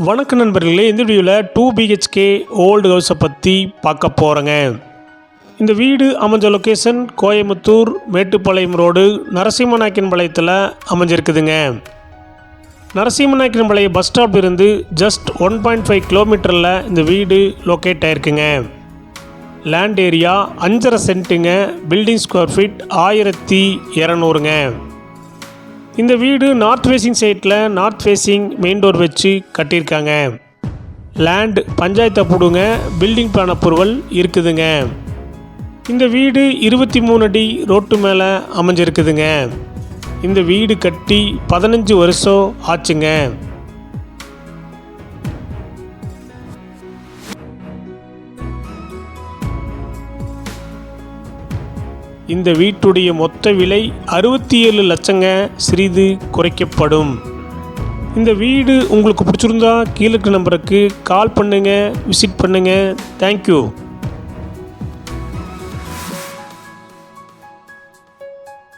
வணக்க நண்பர்களே இந்த வீடியோவில் டூ பிஹெச்கே ஓல்டு ஹவுஸை பற்றி பார்க்க போகிறேங்க இந்த வீடு அமைஞ்ச லொக்கேஷன் கோயம்புத்தூர் மேட்டுப்பாளையம் ரோடு நரசிம்மநாயக்கன்பாளையத்தில் அமைஞ்சிருக்குதுங்க. நரசிம்மநாயக்கன்பாளையம் பஸ் ஸ்டாப் இருந்து ஜஸ்ட் ஒன் பாயிண்ட் ஃபைவ் கிலோமீட்டரில் இந்த வீடு லொக்கேட் ஆயிருக்குங்க. லேண்ட் ஏரியா அஞ்சரை சென்ட்டுங்க பில்டிங் ஸ்கொயர் ஃபீட் ஆயிரத்தி இரநூறுங்க. இந்த வீடு நார்த் ஃபேஸிங் சைட்டில் நார்த் ஃபேஸிங் மெயின் டோர் வச்சு கட்டியிருக்காங்க. லேண்ட் பஞ்சாயத்து போடுங்க பில்டிங் பிளான் அப்ரூவல் இருக்குதுங்க. இந்த வீடு இருபத்தி மூணு அடி ரோட்டு மேலே அமைஞ்சிருக்குதுங்க. இந்த வீடு கட்டி பதினஞ்சு வருஷம் ஆச்சுங்க. இந்த வீட்டுடைய மொத்த விலை அறுபத்தி ஏழு லட்சங்க சிறிது குறைக்கப்படும். இந்த வீடு உங்களுக்கு பிடிச்சிருந்தா கீழே இருக்க நம்பருக்கு கால் பண்ணுங்கள் விசிட் பண்ணுங்கள் தேங்க்யூ